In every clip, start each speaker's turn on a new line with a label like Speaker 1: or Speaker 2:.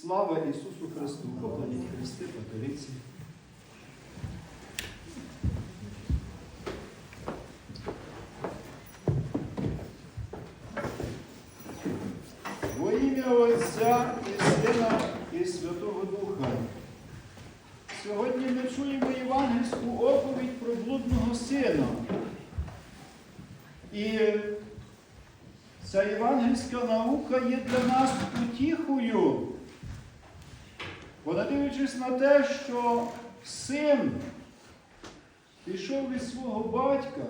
Speaker 1: Слава Ісусу Христу! Покладіть Христи, Патериці. Во ім'я Отця і Сина і Святого Духа. Сьогодні ми чуємо євангельську оповідь про блудного сина. І ця євангельська наука є для нас утіхою. Бо дивлячись на те, що син пішов від свого батька,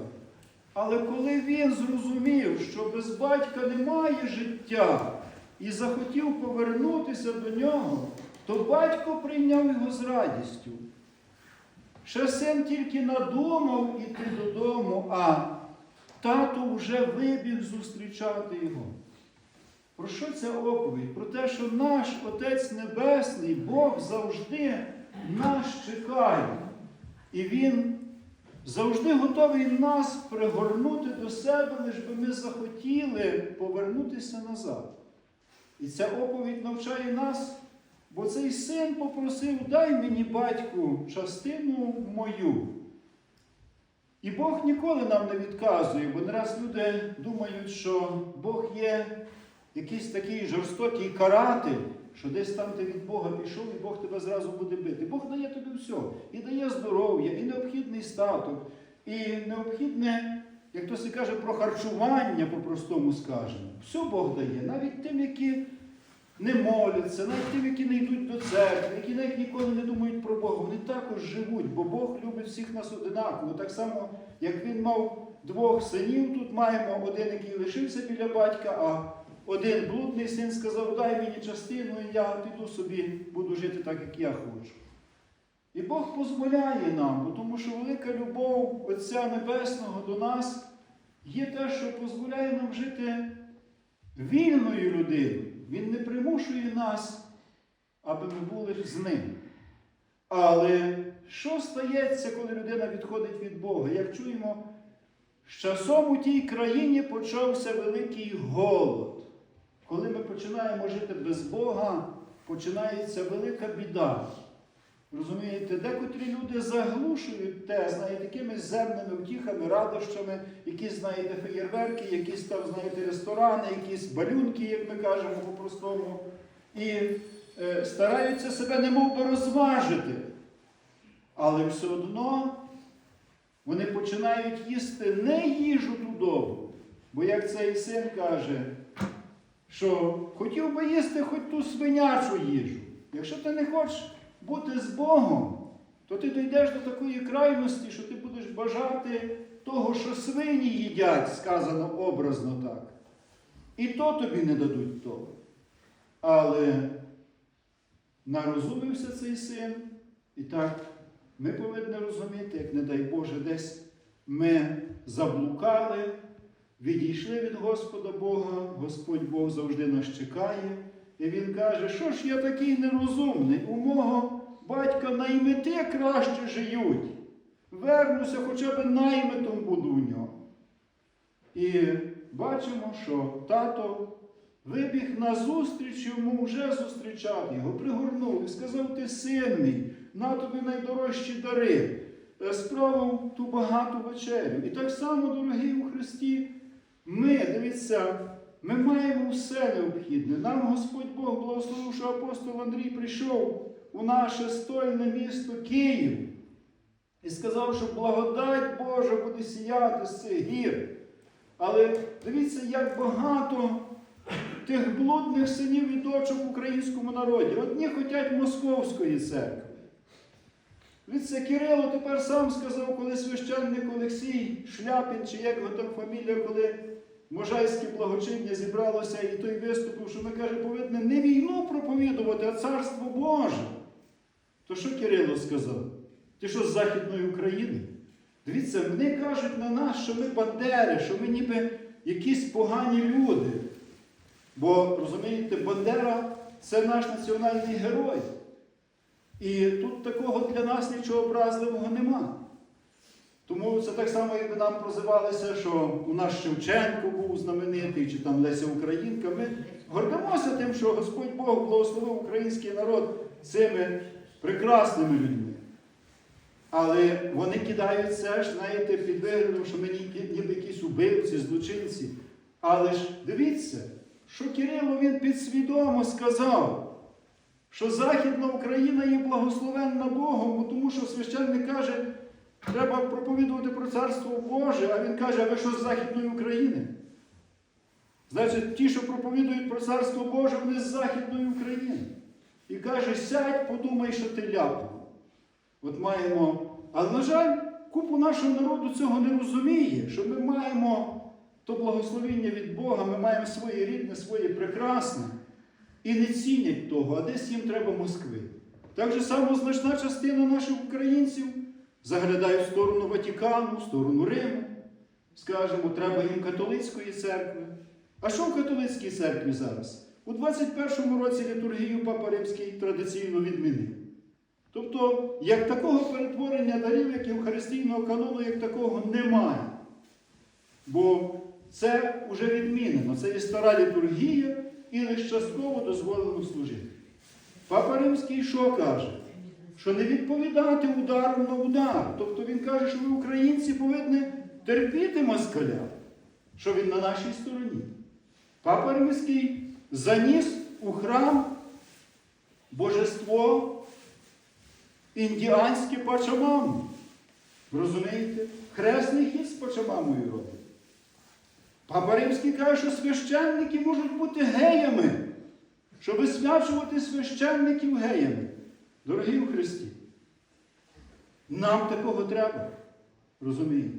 Speaker 1: але коли він зрозумів, що без батька немає життя і захотів повернутися до нього, то батько прийняв його з радістю. Ще син тільки надумав іти додому, а тато вже вибіг зустрічати його. Про що ця оповідь? Про те, що наш Отець Небесний, Бог завжди нас чекає. І Він завжди готовий нас пригорнути до себе, лиш би ми захотіли повернутися назад. І ця оповідь навчає нас, бо цей син попросив, дай мені, батьку, частину мою. І Бог ніколи нам не відказує, бо не раз люди думають, що Бог є якийсь такий жорстокий каратель, що десь там ти від Бога пішов, і Бог тебе зразу буде бити. Бог дає тобі все. І дає здоров'я, і необхідний статок, і необхідне, як то каже, про харчування, по-простому скажемо. Все Бог дає, навіть тим, які не моляться, навіть тим, які не йдуть до церкви, які навіть ніколи не думають про Бога, вони також живуть, бо Бог любить всіх нас одинаково. Так само, як він мав двох синів, тут маємо один, який лишився біля батька, а один блудний син сказав, дай мені частину, і я піду собі, буду жити так, як я хочу. І Бог дозволяє нам, тому що велика любов Отця Небесного до нас є те, що дозволяє нам жити вільною людиною. Він не примушує нас, аби ми були з ним. Але що стається, коли людина відходить від Бога? Як чуємо, з часом у тій країні почався великий голод. Коли ми починаємо жити без Бога, починається велика біда. Розумієте, декотрі люди заглушують те, знаєте, якимись земними втіхами, радощами, якісь, знаєте, феєрверки, якісь там, знаєте, ресторани, якісь балюнки, як ми кажемо по-простому. І е, стараються себе немов би розважити. Але все одно вони починають їсти не їжу ту довгу. Бо як цей син каже, що хотів би їсти хоч ту свинячу їжу. Якщо ти не хочеш бути з Богом, то ти дійдеш до такої крайності, що ти будеш бажати того, що свині їдять, сказано образно так. І то тобі не дадуть того. Але нарозумився цей син, і так ми повинні розуміти, як не дай Боже, десь ми заблукали, відійшли від Господа Бога, Господь Бог завжди нас чекає. І Він каже, що ж я такий нерозумний, у мого батька наймити краще живуть. Вернуся, хоча б наймитом буду у нього. І бачимо, що тато вибіг на зустріч йому вже зустрічати його, пригорнув і сказав, ти син на тобі найдорожчі дари, е, справив ту багату вечерю. І так само, дорогі у Христі, ми, дивіться, ми маємо все необхідне. Нам Господь Бог благословив, що апостол Андрій прийшов у наше стольне місто Київ і сказав, що благодать Божа буде сіяти з цих гір. Але дивіться, як багато тих блудних синів і дочок в українському народі. Одні хочуть Московської церкви. Дивіться, Кирило тепер сам сказав, коли священник Олексій Шляпін, чи як його там фамілія, коли Можайське благочиння зібралося і той виступив, що ми каже, повинні не війну проповідувати, а царство Боже. То що Кирило сказав? Ти що з Західної України? Дивіться, вони кажуть на нас, що ми бандери, що ми ніби якісь погані люди. Бо, розумієте, Бандера це наш національний герой. І тут такого для нас нічого образливого нема. Тому це так само, якби нам прозивалося, що у нас Шевченко був знаменитий, чи там Леся Українка. Ми гордимося тим, що Господь Бог благословив український народ цими прекрасними людьми. Але вони кидають все ж, знаєте, під виглядом, що ми ні- ніби якісь убивці, злочинці. Але ж дивіться, що Кирило він підсвідомо сказав, що Західна Україна є благословенна Богом, тому що священник каже, треба проповідувати про Царство Боже, а він каже, а ви що з Західної України? Значить, ті, що проповідують про Царство Боже, вони з Західної України. І каже, сядь, подумай, що ти ляпнув. От маємо. Але, на жаль, купу нашого народу цього не розуміє, що ми маємо то благословіння від Бога, ми маємо своє рідне, своє прекрасне. І не цінять того, а десь їм треба Москви. Так же само значна частина наших українців заглядає в сторону Ватикану, в сторону Риму. Скажемо, треба їм католицької церкви. А що в католицькій церкві зараз? У 21-му році літургію Папа Римський традиційно відмінив. Тобто, як такого перетворення дарів, як Євхаристійного канону, як такого немає. Бо це вже відмінено. Це є стара літургія і лише частково дозволено служити. Папа Римський що каже? Що не відповідати ударом на удар. Тобто він каже, що ви, українці, повинні терпіти москаля, що він на нашій стороні. Папа Римський заніс у храм божество індіанське пачамаму. Розумієте? Хресний хід з пачамамою робить. Папа Римський каже, що священники можуть бути геями, щоб висвячувати священників геями. Дорогі у Христі, нам такого треба. Розумієте?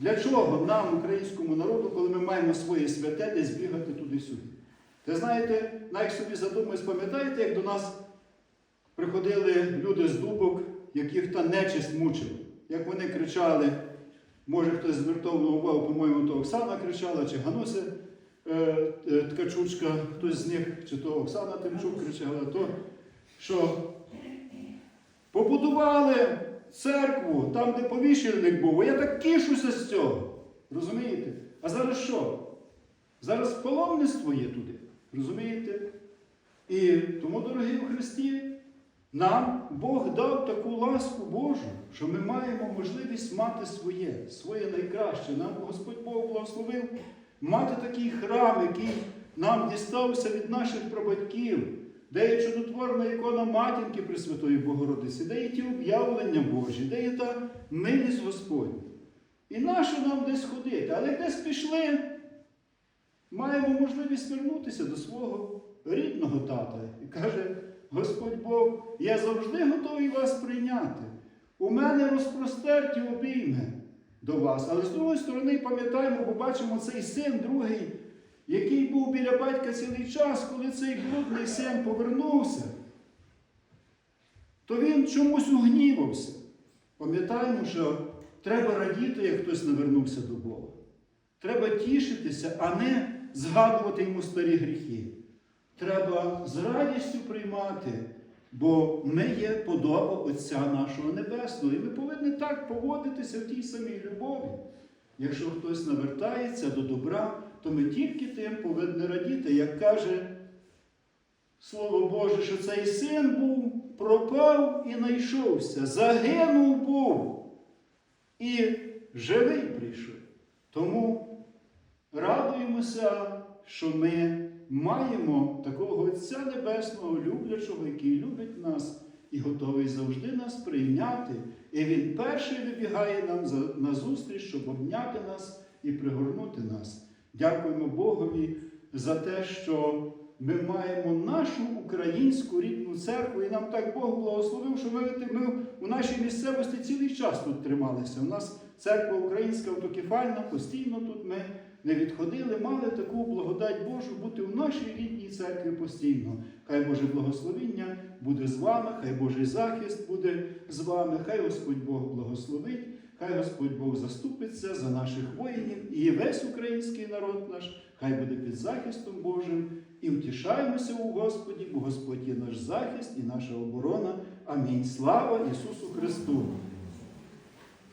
Speaker 1: Для чого нам, українському народу, коли ми маємо своє святе, десь бігати туди-сюди? Ти знаєте, навіть собі задумаюсь, пам'ятаєте, як до нас приходили люди з дубок, яких та нечисть мучила, як вони кричали, може хтось звертав увагу, по-моєму, то Оксана кричала, чи Гануся е, е, Ткачучка, хтось з них, чи то Оксана Тимчук кричала, то що побудували церкву там, де повішальник був, а я так тішуся з цього. Розумієте? А зараз що? Зараз паломництво є туди. Розумієте? І тому, дорогі у Христі, нам Бог дав таку ласку Божу, що ми маємо можливість мати своє, своє найкраще. Нам Господь Бог благословив мати такий храм, який нам дістався від наших прабатьків, де є чудотворна ікона Матінки Пресвятої Богородиці, де є ті об'явлення Божі, де є та милість Господня. І нащо нам десь ходити? Але десь пішли, маємо можливість вернутися до свого рідного тата. І каже, Господь Бог, я завжди готовий вас прийняти. У мене розпростерті обійми до вас. Але з другої сторони, пам'ятаємо, бо бачимо цей син другий, який був біля батька цілий час, коли цей блудний син повернувся, то він чомусь угнівався. Пам'ятаємо, що треба радіти, як хтось навернувся до Бога. Треба тішитися, а не згадувати йому старі гріхи. Треба з радістю приймати, бо ми є подоба Отця нашого Небесного. І ми повинні так поводитися в тій самій любові. Якщо хтось навертається до добра, то ми тільки тим повинні радіти, як каже Слово Боже, що цей син був, пропав і знайшовся, загинув був і живий прийшов. Тому радуємося, що ми маємо такого Отця Небесного, люблячого, який любить нас і готовий завжди нас прийняти. І Він перший вибігає нам на зустріч, щоб обняти нас і пригорнути нас. Дякуємо Богові за те, що ми маємо нашу українську рідну церкву, і нам так Бог благословив, що ми, ми у нашій місцевості цілий час тут трималися. У нас церква українська автокефальна, постійно тут ми не відходили, мали таку благодать Божу бути в нашій рідній церкві постійно. Хай Боже благословіння буде з вами, хай Божий захист буде з вами, хай Господь Бог благословить, хай Господь Бог заступиться за наших воїнів і весь український народ наш, хай буде під захистом Божим. І втішаємося у Господі, бо Господь є наш захист і наша оборона. Амінь. Слава Ісусу Христу!